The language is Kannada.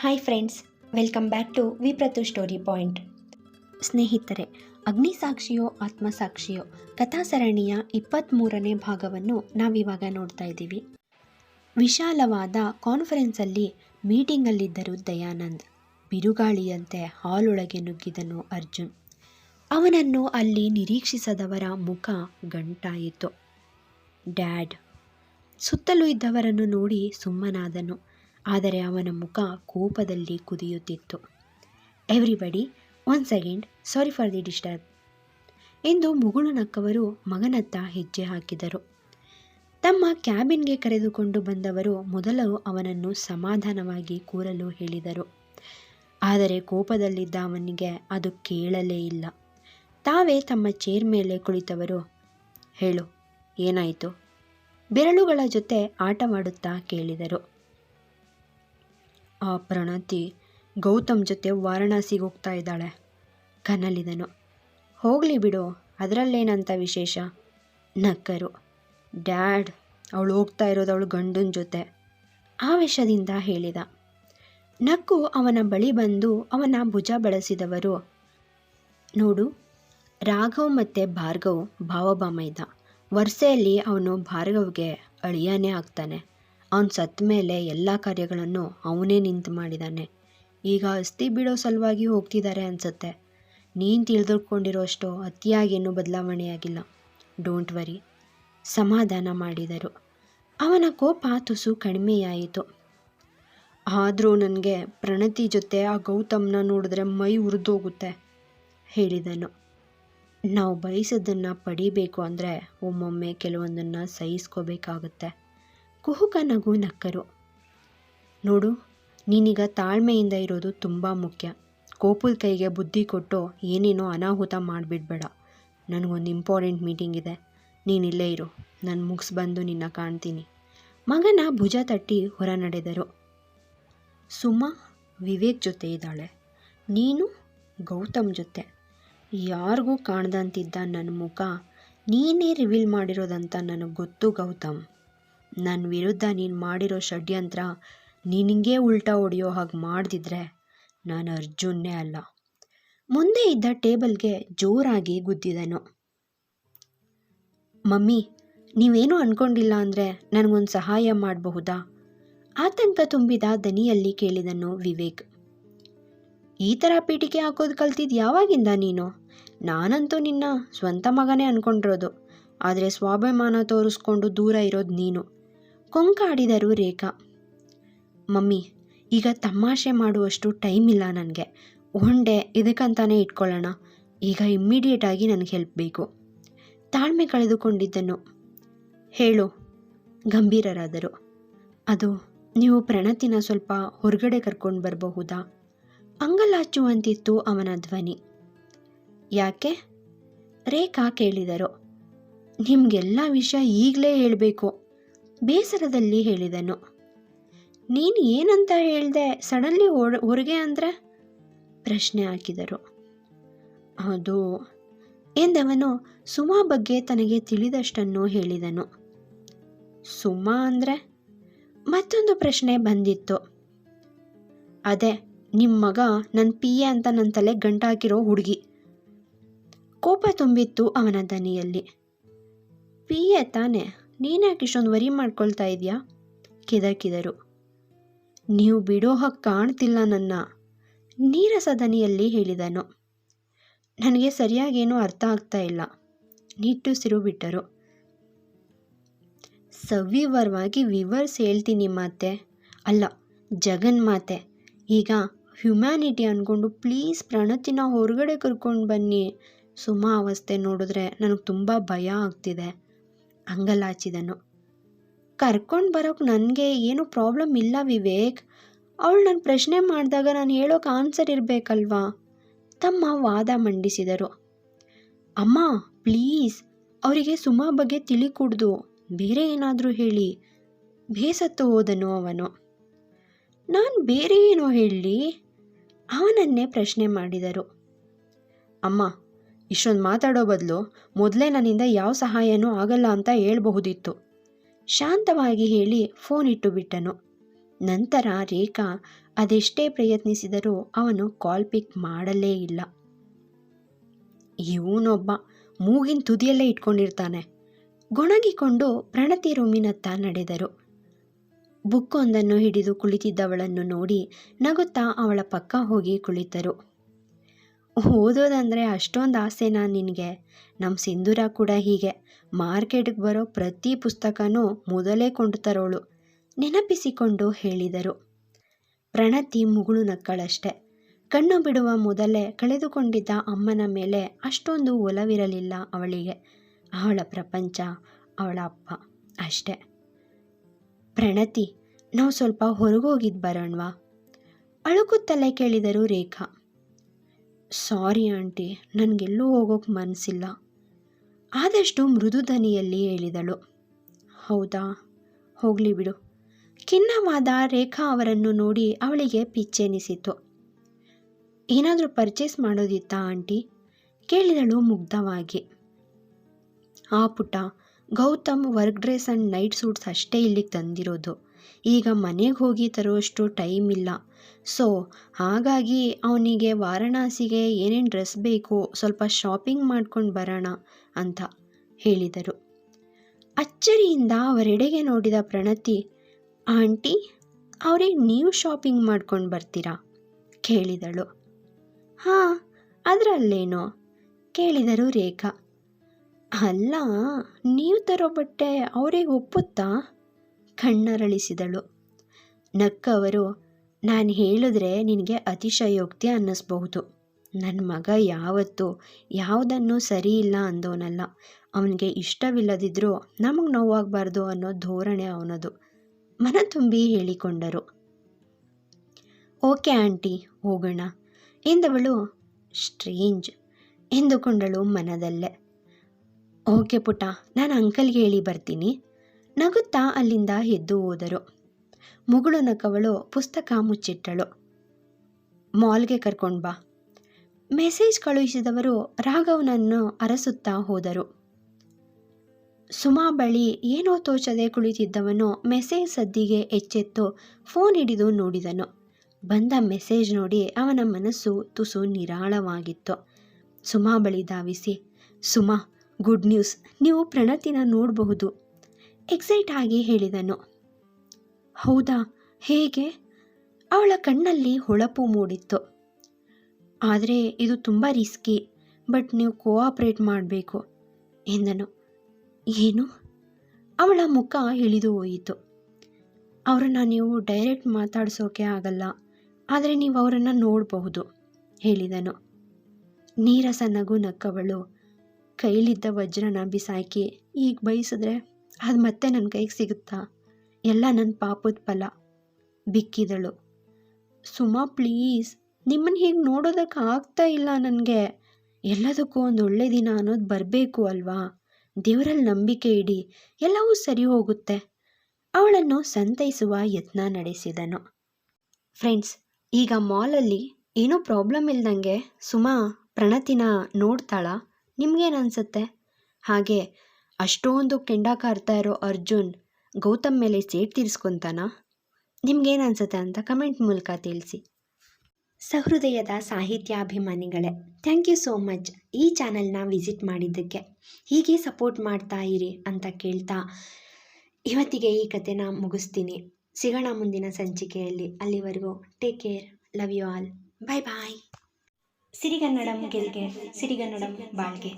Hi friends welcome back to ವಿಪ್ರತು story point ಸ್ನೇಹಿತರೆ, ಅಗ್ನಿಸಾಕ್ಷಿಯೋ, ಆತ್ಮಸಾಕ್ಷಿಯೋ, ಕಥಾಸರಣಿಯ ಇಪ್ಪತ್ತ್ಮೂರನೇ ಭಾಗವನ್ನು ನಾವಿವಾಗ ನೋಡ್ತಾ ಇದ್ದೀವಿ. ವಿಶಾಲವಾದ ಕಾನ್ಫರೆನ್ಸಲ್ಲಿ ಮೀಟಿಂಗಲ್ಲಿದ್ದರು ದಯಾನಂದ್. ಬಿರುಗಾಳಿಯಂತೆ ಹಾಲೊಳಗೆ ನುಗ್ಗಿದನು ಅರ್ಜುನ್. ಅವನನ್ನು ಅಲ್ಲಿ ನಿರೀಕ್ಷಿಸದವರ ಮುಖ ಗಂಟಾಯಿತು. ಡ್ಯಾಡ್, ಸುತ್ತಲೂ ಇದ್ದವರನ್ನು ನೋಡಿ ಸುಮ್ಮನಾದನು. ಆದರೆ ಅವನ ಮುಖ ಕೋಪದಲ್ಲಿ ಕುದಿಯುತ್ತಿತ್ತು. Everybody, one second, sorry for the disturb ಎಂದು ಮುಗುಳುನಕ್ಕವರು ಮಗನತ್ತ ಹೆಜ್ಜೆ ಹಾಕಿದರು. ತಮ್ಮ ಕ್ಯಾಬಿನ್ಗೆ ಕರೆದುಕೊಂಡು ಬಂದವರು ಮೊದಲು ಅವನನ್ನು ಸಮಾಧಾನವಾಗಿ ಕೂರಲು ಹೇಳಿದರು. ಆದರೆ ಕೋಪದಲ್ಲಿದ್ದ ಅವನಿಗೆ ಅದು ಕೇಳಲೇ ಇಲ್ಲ. ತಾವೇ ತಮ್ಮ ಚೇರ್ ಮೇಲೆ ಕುಳಿತವರು, ಹೇಳು, ಏನಾಯಿತು? ಬೆರಳುಗಳ ಜೊತೆ ಆಟವಾಡುತ್ತಾ ಕೇಳಿದರು. ಆ ಪ್ರಣತಿ ಗೌತಮ್ ಜೊತೆ ವಾರಣಾಸಿಗೆ ಹೋಗ್ತಾ ಇದ್ದಾಳೆ. ಕನಲಿದನು. ಹೋಗಲಿ ಬಿಡು, ಅದರಲ್ಲೇನಂತ ವಿಶೇಷ? ನಕ್ಕರು. ಡ್ಯಾಡ್, ಅವಳು ಹೋಗ್ತಾ ಇರೋದು ಅವಳು ಗಂಡನ ಜೊತೆ. ಆವೇಶದಿಂದ ಹೇಳಿದ. ನಕ್ಕು ಅವನ ಬಳಿ ಬಂದು ಅವನ ಭುಜ ಬಳಸಿದವರು. ನೋಡು, ರಾಘವ್ ಮತ್ತು ಭಾರ್ಗವ್ ಭಾವಭಾಮೈದ ವರ್ಷೆಯಲ್ಲಿ ಅವನು ಭಾರ್ಗವ್ಗೆ ಅಳಿಯಾನೇ ಆಗ್ತಾನೆ. ಅವನು ಸತ್ತ ಮೇಲೆ ಎಲ್ಲ ಕಾರ್ಯಗಳನ್ನು ಅವನೇ ನಿಂತು ಮಾಡಿದ್ದಾನೆ ಈಗ ಅಸ್ಥಿ ಬಿಡೋ ಸಲುವಾಗಿ ಹೋಗ್ತಿದ್ದಾರೆ ಅನಿಸುತ್ತೆ. ನೀನು ತಿಳಿದುಕೊಂಡಿರೋಷ್ಟು ಏನೂ ಬದಲಾವಣೆಯಾಗಿಲ್ಲ. ಡೋಂಟ್ ವರಿ ಸಮಾಧಾನ ಮಾಡಿದರು. ಅವನ ಕೋಪ ತುಸು ಕಡಿಮೆಯಾಯಿತು. ಆದರೂ ನನಗೆ ಪ್ರಣತಿ ಜೊತೆ ಆ ಗೌತಮ್ನ ನೋಡಿದ್ರೆ ಮೈ ಉರಿದೋಗುತ್ತೆ, ಹೇಳಿದನು. ನಾವು ಬಯಸೋದನ್ನು ಪಡಿಬೇಕು ಅಂದರೆ ಒಮ್ಮೊಮ್ಮೆ ಕೆಲವೊಂದನ್ನು ಸಹಿಸ್ಕೋಬೇಕಾಗುತ್ತೆ. ಕುಹುಕ ನಗು ನಕ್ಕರು. ನೋಡು, ನೀನೀಗ ತಾಳ್ಮೆಯಿಂದ ಇರೋದು ತುಂಬ ಮುಖ್ಯ. ಕೋಪುಲ್ ಕೈಗೆ ಬುದ್ಧಿ ಕೊಟ್ಟು ಏನೇನೋ ಅನಾಹುತ ಮಾಡಿಬಿಡ್ಬೇಡ. ನನಗೊಂದು ಇಂಪಾರ್ಟೆಂಟ್ ಮೀಟಿಂಗ್ ಇದೆ. ನೀನಿಲ್ಲೇ ಇರು. ನಾನು ಮುಗಿಸ್ ಬಂದು ನಿನ್ನ ಕಾಣ್ತೀನಿ. ಮಗನ ಭುಜ ತಟ್ಟಿ ಹೊರ ನಡೆದರು. ಸುಮಾ ವಿವೇಕ್ ಜೊತೆ ಇದ್ದಾಳೆ. ನೀನು ಗೌತಮ್ ಜೊತೆ. ಯಾರಿಗೂ ಕಾಣ್ದಂತಿದ್ದ ನನ್ನ ಮುಖ ನೀನೇ ರಿವೀಲ್ ಮಾಡಿರೋದಂತ ನನಗೆ ಗೊತ್ತು ಗೌತಮ್. ನನ್ನ ವಿರುದ್ಧ ನೀನು ಮಾಡಿರೋ ಷಡ್ಯಂತ್ರ ನಿನಗೆ ಉಲ್ಟಾ ಹೊಡೆಯೋ ಹಾಗೆ ಮಾಡ್ದಿದ್ರೆ ನಾನು ಅರ್ಜುನ್ನೇ ಅಲ್ಲ. ಮುಂದೆ ಇದ್ದ ಟೇಬಲ್ಗೆ ಜೋರಾಗಿ ಗುದ್ದಿದನು. ಮಮ್ಮಿ, ನೀವೇನು ಅಂದ್ಕೊಂಡಿಲ್ಲ ಅಂದರೆ ನನಗೊಂದು ಸಹಾಯ ಮಾಡಬಹುದಾ? ಆತಂಕ ತುಂಬಿದ ದನಿಯಲ್ಲಿ ಕೇಳಿದನು ವಿವೇಕ್. ಈ ಥರ ಪೀಠಿಕೆ ಹಾಕೋದು ಕಲ್ತಿದ್ದು ಯಾವಾಗಿಂದ ನೀನು? ನಾನಂತೂ ನಿನ್ನ ಸ್ವಂತ ಮಗನೇ ಅಂದ್ಕೊಂಡಿರೋದು ಆದರೆ ಸ್ವಾಭಿಮಾನ ತೋರಿಸ್ಕೊಂಡು ದೂರ ಇರೋದು ನೀನು. ಕೊಂಕಾಡಿದರು ರೇಖಾ. ಮಮ್ಮಿ, ಈಗ ತಮಾಷೆ ಮಾಡುವಷ್ಟು ಟೈಮ್ ಇಲ್ಲ ನನಗೆ. ಒನ್ ಡೇ ಇದಕ್ಕಂತಾನೆ ಇಟ್ಕೊಳ್ಳೋಣ. ಈಗ ಇಮ್ಮಿಡಿಯೇಟಾಗಿ ನನಗೆ ಹೆಲ್ಪ್ ಬೇಕು. ತಾಳ್ಮೆ ಕಳೆದುಕೊಂಡಿದ್ದನು ಹೇಳು, ಗಂಭೀರರಾದರು. ಅದು ನೀವು ಪ್ರಣತಿನ ಸ್ವಲ್ಪ ಹೊರಗಡೆ ಕರ್ಕೊಂಡು ಬರಬಹುದಾ? ಅಂಗಲಾಚುವಂತಿತ್ತು ಅವನ ಧ್ವನಿ. ಯಾಕೆ? ರೇಖಾ ಕೇಳಿದರು. ನಿಮಗೆಲ್ಲ ವಿಷಯ ಈಗಲೇ ಹೇಳಬೇಕು. ಬೇಸರದಲ್ಲಿ ಹೇಳಿದನು. ನೀನು ಏನಂತ ಹೇಳಿದೆ? ಸಡನ್ಲಿ ಹೊರ ಹೊರಗೆ ಅಂದರೆ? ಪ್ರಶ್ನೆ ಹಾಕಿದರು. ಅದು ಎಂದವನು ಸುಮಾ ಬಗ್ಗೆ ತನಗೆ ತಿಳಿದಷ್ಟನ್ನು ಹೇಳಿದನು. ಸುಮಾ ಅಂದರೆ? ಮತ್ತೊಂದು ಪ್ರಶ್ನೆ ಬಂದಿತ್ತು. ಅದೇ ನಿಮ್ಮ ಮಗ ನನ್ನ ಪಿ ಎ ಅಂತ ನನ್ನ ತಲೆ ಗಂಟಾಕಿರೋ ಹುಡುಗಿ. ಕೋಪ ತುಂಬಿತ್ತು ಅವನ ದನಿಯಲ್ಲಿ. ಪಿ ಎ ತಾನೆ? ನೀನ್ಯಾಕೆ ಇಷ್ಟೊಂದು ವರಿ ಮಾಡ್ಕೊಳ್ತಾ ಇದೆಯಾ? ಕಿದಕಿದರು. ನೀವು ಬಿಡೋ ಹಾಗೆ ಕಾಣ್ತಿಲ್ಲ ನನ್ನ, ನೀರಸ ದನಿಯಲ್ಲಿ ಹೇಳಿದನು. ನನಗೆ ಸರಿಯಾಗೇನೂ ಅರ್ಥ ಆಗ್ತಾ ಇಲ್ಲ. ನಿಟ್ಟುಸಿರು ಬಿಟ್ಟರು. ಸವಿವರವಾಗಿ ವಿವರ್ಸ್ ಹೇಳ್ತೀನಿ ಮಾತೆ. ಅಲ್ಲ, ಜಗನ್ ಮಾತೆ. ಈಗ ಹ್ಯುಮ್ಯಾನಿಟಿ ಅಂದ್ಕೊಂಡು ಪ್ಲೀಸ್ ಪ್ರಣತಿನ ಹೊರಗಡೆ ಕರ್ಕೊಂಡು ಬನ್ನಿ. ಸುಮಾ ಅವಸ್ಥೆ ನೋಡಿದ್ರೆ ನನಗೆ ತುಂಬ ಭಯ ಆಗ್ತಿದೆ. ಅಂಗಲಾಚಿದನು ಕರ್ಕೊಂಡು ಬರೋಕ್ಕೆ ನನಗೆ ಏನೂ ಪ್ರಾಬ್ಲಮ್ ಇಲ್ಲ ವಿವೇಕ್. ಅವಳು ನನ್ನ ಪ್ರಶ್ನೆ ಮಾಡಿದಾಗ ನಾನು ಹೇಳೋಕೆ ಆನ್ಸರ್ ಇರಬೇಕಲ್ವಾ? ತಮ್ಮ ವಾದ ಮಂಡಿಸಿದರು. ಅಮ್ಮ, ಪ್ಲೀಸ್. ಅವರಿಗೆ ಸುಮಾ ಬಗ್ಗೆ ತಿಳಿ ಕುಡ್ದು, ಬೇರೆ ಏನಾದರೂ ಹೇಳಿ. ಬೇಸತ್ತು ಹೋದನು ಅವನು. ನಾನು ಬೇರೆ ಏನೋ ಹೇಳಿ ಅವನನ್ನೇ ಪ್ರಶ್ನೆ ಮಾಡಿದರು. ಅಮ್ಮ ಇಷ್ಟೊಂದು ಮಾತಾಡೋ ಬದಲು ಮೊದಲೇ ನನ್ನಿಂದ ಯಾವ ಸಹಾಯನೂ ಆಗಲ್ಲ ಅಂತ ಹೇಳಬಹುದಿತ್ತು. ಶಾಂತವಾಗಿ ಹೇಳಿ ಫೋನ್ ಇಟ್ಟು ಬಿಟ್ಟನು. ನಂತರ ರೇಖಾ ಅದೆಷ್ಟೇ ಪ್ರಯತ್ನಿಸಿದರೂ ಅವನು ಕಾಲ್ ಪಿಕ್ ಮಾಡಲೇ ಇಲ್ಲ. ಇವನೊಬ್ಬ ಮೂಗಿನ ತುದಿಯಲ್ಲೇ ಇಟ್ಕೊಂಡಿರ್ತಾನೆ. ಗೊಣಗಿಕೊಂಡು ಪ್ರಣತಿ ರೂಮಿನತ್ತ ನಡೆದರು. ಬುಕ್ಕೊಂದನ್ನು ಹಿಡಿದು ಕುಳಿತಿದ್ದವಳನ್ನು ನೋಡಿ ನಗುತ್ತಾ ಅವಳ ಪಕ್ಕ ಹೋಗಿ ಕುಳಿತರು. ಓದೋದಂದರೆ ಅಷ್ಟೊಂದು ಆಸೆನಾ ನಿನಗೆ. ನಮ್ಮ ಸಿಂಧೂರ ಕೂಡ ಹೀಗೆ. ಮಾರ್ಕೆಟ್ಗೆ ಬರೋ ಪ್ರತಿ ಪುಸ್ತಕನೂ ಮೊದಲೇ ಕೊಂಡು ತರೋಳು. ನೆನಪಿಸಿಕೊಂಡು ಹೇಳಿದರು. ಪ್ರಣತಿ ಮುಗುಳು ನಕ್ಕಳಷ್ಟೆ. ಕಣ್ಣು ಬಿಡುವ ಮೊದಲೇ ಕಳೆದುಕೊಂಡಿದ್ದ ಅಮ್ಮನ ಮೇಲೆ ಅಷ್ಟೊಂದು ಒಲವಿರಲಿಲ್ಲ ಅವಳಿಗೆ. ಅವಳ ಪ್ರಪಂಚ, ಅವಳ ಅಪ್ಪ ಅಷ್ಟೆ. ಪ್ರಣತಿ, ನಾವು ಸ್ವಲ್ಪ ಹೊರಗೋಗಿದ್ದು ಬರೋಣವಾ? ಅಳುಕುತ್ತಲೇ ಕೇಳಿದರು ರೇಖಾ. ಸಾರಿ ಆಂಟಿ, ನನಗೆಲ್ಲೂ ಹೋಗೋಕೆ ಮನಸ್ಸಿಲ್ಲ ಆದಷ್ಟು ಮೃದು ದನಿಯಲ್ಲಿ ಹೇಳಿದಳು. ಹೌದಾ? ಹೋಗಲಿ ಬಿಡು. ಖಿನ್ನವಾದ ರೇಖಾ ಅವರನ್ನು ನೋಡಿ ಅವಳಿಗೆ ಪಿಚ್ಚೆನಿಸಿತು. ಏನಾದರೂ ಪರ್ಚೇಸ್ ಮಾಡೋದಿತ್ತಾ ಆಂಟಿ? ಕೇಳಿದಳು ಮುಗ್ಧವಾಗಿ. ಆ ಪುಟ Gautam work dress and night suits ಅಷ್ಟೇ ಇಲ್ಲಿಗೆ ತಂದಿರೋದು. ಈಗ ಮನೆಗೆ ಹೋಗಿ ತರುವಷ್ಟು ಟೈಮ್ ಇಲ್ಲ. ಸೊ ಹಾಗಾಗಿ ಅವನಿಗೆ ವಾರಣಾಸಿಗೆ ಏನೇನು ಡ್ರೆಸ್ ಬೇಕು ಸ್ವಲ್ಪ ಶಾಪಿಂಗ್ ಮಾಡ್ಕೊಂಡು ಬರೋಣ ಅಂತ ಹೇಳಿದರು. ಅಚ್ಚರಿಯಿಂದ ಅವರೆಡೆಗೆ ನೋಡಿದ ಪ್ರಣತಿ, ಆಂಟಿ, ಅವರೇ ನೀವು ಶಾಪಿಂಗ್ ಮಾಡ್ಕೊಂಡು ಬರ್ತೀರಾ? ಕೇಳಿದಳು. ಹಾಂ, ಅದರಲ್ಲೇನೋ? ಕೇಳಿದರು ರೇಖಾ. ಅಲ್ಲ, ನೀವು ತರೋ ಬಟ್ಟೆ ಅವರೇ ಒಪ್ಪುತ್ತಾ? ಕಣ್ಣರಳಿಸಿದಳು. ನಕ್ಕವರು ನಾನು ಹೇಳಿದ್ರೆ ನಿನಗೆ ಅತಿಶಯೋಕ್ತಿ ಅನ್ನಿಸ್ಬಹುದು. ನನ್ನ ಮಗ ಯಾವತ್ತೂ ಯಾವುದನ್ನು ಸರಿ ಇಲ್ಲ ಅಂದೋನಲ್ಲ ಅವನಿಗೆ ಇಷ್ಟವಿಲ್ಲದಿದ್ದರೂ ನಮಗೆ ನೋವಾಗಬಾರ್ದು ಅನ್ನೋ ಧೋರಣೆ ಅವನದು. ಮನ ತುಂಬಿ ಹೇಳಿಕೊಂಡರು. ಓಕೆ ಆಂಟಿ, ಹೋಗೋಣ. ಎಂದವಳು, ಸ್ಟ್ರೇಂಜ್, ಎಂದುಕೊಂಡಳು ಮನದಲ್ಲೇ. ಓಕೆ ಪುಟ ನಾನು ಅಂಕಲ್ಗೆ ಹೇಳಿ ಬರ್ತೀನಿ. ನಗುತ್ತಾ ಅಲ್ಲಿಂದ ಎದ್ದು ಹೋದರು. ಮುಗುಳು ನಕ್ಕವಳು ಪುಸ್ತಕ ಮುಚ್ಚಿಟ್ಟಳು. ಮಾಲ್ಗೆ ಕರ್ಕೊಂಡು ಬಾ. ಮೆಸೇಜ್ ಕಳುಹಿಸಿದವರು ರಾಘವನನ್ನು ಅರಸುತ್ತಾ ಹೋದರು. ಸುಮಾ ಬಳಿ ಏನೋ ತೋಚದೆ ಕುಳಿತಿದ್ದವನು ಮೆಸೇಜ್ ಸದ್ದಿಗೆ ಎಚ್ಚೆತ್ತು ಫೋನ್ ಹಿಡಿದು ನೋಡಿದನು. ಬಂದ ಮೆಸೇಜ್ ನೋಡಿ ಅವನ ಮನಸ್ಸು ತುಸು ನಿರಾಳವಾಗಿತ್ತು. ಸುಮಾ ಬಳಿ ಧಾವಿಸಿ, ಸುಮಾ, ಗುಡ್ ನ್ಯೂಸ್. ನೀವು ಪ್ರಣತಿನ ನೋಡಬಹುದು, ಎಕ್ಸೈಟ್ ಆಗಿ ಹೇಳಿದನು. ಹೌದಾ? ಹೇಗೆ? ಅವಳ ಕಣ್ಣಲ್ಲಿ ಹೊಳಪು ಮೂಡಿತ್ತು. ಆದರೆ ಇದು ತುಂಬ ರಿಸ್ಕಿ ಬಟ್ ನೀವು ಕೋಆಪ್ರೇಟ್ ಮಾಡಬೇಕು, ಎಂದನು. ಏನು? ಅವಳ ಮುಖ ಇಳಿದು ಹೋಯಿತು. ಅವರನ್ನು ನೀವು ಡೈರೆಕ್ಟ್ ಮಾತಾಡಿಸೋಕೆ ಆಗಲ್ಲ, ಆದರೆ ನೀವು ಅವರನ್ನು ನೋಡಬಹುದು, ಹೇಳಿದನು. ನೀರಸ ನಗು ನಕ್ಕವಳು, ಕೈಲಿದ್ದ ವಜ್ರನ ಬಿಸಾಕಿ, ಈಗ ಬಯಸಿದ್ರೆ ಅದು ಮತ್ತೆ ನನ್ನ ಕೈಗೆ ಸಿಗುತ್ತಾ? ಎಲ್ಲ ನನ್ನ ಪಾಪದ ಫಲ. ಬಿಕ್ಕಿದಳು. ಸುಮಾ, ಪ್ಲೀಸ್, ನಿಮ್ಮನ್ನು ಹೀಗೆ ನೋಡೋದಕ್ಕೆ ಆಗ್ತಾ ಇಲ್ಲ ನನಗೆ. ಎಲ್ಲದಕ್ಕೂ ಒಂದು ಒಳ್ಳೆ ದಿನ ಅನ್ನೋದು ಬರಬೇಕು ಅಲ್ವಾ? ದೇವರಲ್ಲಿ ನಂಬಿಕೆ ಇಡಿ, ಎಲ್ಲವೂ ಸರಿ ಹೋಗುತ್ತೆ. ಅವಳನ್ನು ಸಂತೈಸುವ ಯತ್ನ ನಡೆಸಿದನು. ಫ್ರೆಂಡ್ಸ್, ಈಗ ಮಾಲಲ್ಲಿ ಏನೂ ಪ್ರಾಬ್ಲಮ್ ಇಲ್ದಂಗೆ ಸುಮಾ ಪ್ರಣತಿನ ನೋಡ್ತಾಳ, ನಿಮ್ಗೇನು ಅನಿಸುತ್ತೆ? ಹಾಗೆ, ಅಷ್ಟೊಂದು ಕೆಂಡ ಕಾರ್ತಾ ಇರೋ ಅರ್ಜುನ್ ಗೌತಮ್ ಮೇಲೆ ಸೇಟ್ ತೀರಿಸ್ಕೊತಾನ? ನಿಮ್ಗೇನು ಅನ್ಸುತ್ತೆ ಅಂತ ಕಮೆಂಟ್ ಮೂಲಕ ತಿಳಿಸಿ. ಸಹೃದಯದ ಸಾಹಿತ್ಯಾಭಿಮಾನಿಗಳೇ ಥ್ಯಾಂಕ್ ಯು ಸೋ ಮಚ್ ಈ ಚಾನಲ್ನ ವಿಸಿಟ್ ಮಾಡಿದ್ದಕ್ಕೆ ಹೀಗೆ ಸಪೋರ್ಟ್ ಮಾಡ್ತಾ ಇರಿ ಅಂತ ಕೇಳ್ತಾ ಇವತ್ತಿಗೆ ಈ ಕಥೆನ ಮುಗಿಸ್ತೀನಿ. ಸಿಗೋಣ ಮುಂದಿನ ಸಂಚಿಕೆಯಲ್ಲಿ. ಅಲ್ಲಿವರೆಗೂ take care love you all bye bye ಸಿರಿಗನ್ನಡಂ ಗೆಲ್ಗೆ, ಸಿರಿಗನ್ನಡಂ ಬಾಳ್ಗೆ.